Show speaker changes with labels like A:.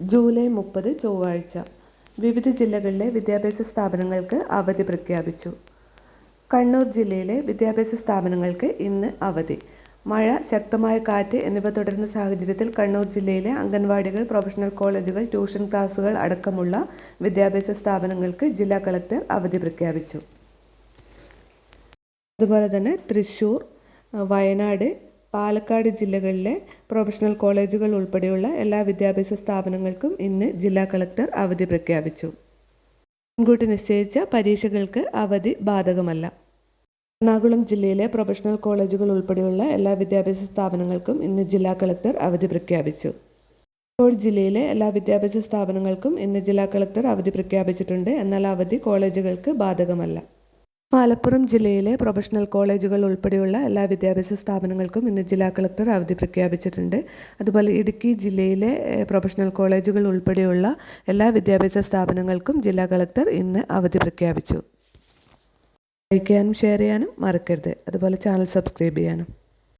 A: July മുപ്പത് ചൊവ്വാഴ്ച വിവിധ ജില്ലകളിലെ വിദ്യാഭ്യാസ സ്ഥാപനങ്ങൾക്ക് അവധി പ്രഖ്യാപിച്ചു. കണ്ണൂർ ജില്ലയിലെ വിദ്യാഭ്യാസ സ്ഥാപനങ്ങൾക്ക് ഇന്ന് അവധി. മഴ ശക്തമായ കാറ്റ് എന്നിവ തുടരുന്ന സാഹചര്യത്തിൽ കണ്ണൂർ ജില്ലയിലെ അംഗൻവാടികൾ പ്രൊഫഷണൽ കോളേജുകൾ ട്യൂഷൻ ക്ലാസുകൾ അടക്കമുള്ള വിദ്യാഭ്യാസ സ്ഥാപനങ്ങൾക്ക് ജില്ലാ കളക്ടർ അവധി പ്രഖ്യാപിച്ചു. അതുപോലെ തന്നെ തൃശ്ശൂർ വയനാട് പാലക്കാട് ജില്ലകളിലെ പ്രൊഫഷണൽ കോളേജുകൾ ഉൾപ്പെടെയുള്ള എല്ലാ വിദ്യാഭ്യാസ സ്ഥാപനങ്ങൾക്കും ഇന്ന് ജില്ലാ കളക്ടർ അവധി പ്രഖ്യാപിച്ചു. മുൻകൂട്ടി നിശ്ചയിച്ച പരീക്ഷകൾക്ക് അവധി ബാധകമല്ല. എറണാകുളം ജില്ലയിലെ പ്രൊഫഷണൽ കോളേജുകൾ ഉൾപ്പെടെയുള്ള എല്ലാ വിദ്യാഭ്യാസ സ്ഥാപനങ്ങൾക്കും ഇന്ന് ജില്ലാ കളക്ടർ അവധി പ്രഖ്യാപിച്ചു. കോഴിക്കോട് ജില്ലയിലെ എല്ലാ വിദ്യാഭ്യാസ സ്ഥാപനങ്ങൾക്കും ഇന്ന് ജില്ലാ കളക്ടർ അവധി പ്രഖ്യാപിച്ചിട്ടുണ്ട്. എന്നാൽ അവധി കോളേജുകൾക്ക് ബാധകമല്ല. മലപ്പുറം ജില്ലയിലെ പ്രൊഫഷണൽ കോളേജുകൾ ഉൾപ്പെടെയുള്ള എല്ലാ വിദ്യാഭ്യാസ സ്ഥാപനങ്ങൾക്കും ഇന്ന് ജില്ലാ കളക്ടർ അവധി പ്രഖ്യാപിച്ചിട്ടുണ്ട്. അതുപോലെ ഇടുക്കി ജില്ലയിലെ പ്രൊഫഷണൽ കോളേജുകൾ ഉൾപ്പെടെയുള്ള എല്ലാ വിദ്യാഭ്യാസ സ്ഥാപനങ്ങൾക്കും ജില്ലാ കളക്ടർ ഇന്ന് അവധി പ്രഖ്യാപിച്ചു. ലൈക്ക് ചെയ്യാനും ഷെയർ ചെയ്യാനും മറക്കരുത്. അതുപോലെ ചാനൽ സബ്സ്ക്രൈബ് ചെയ്യാനും.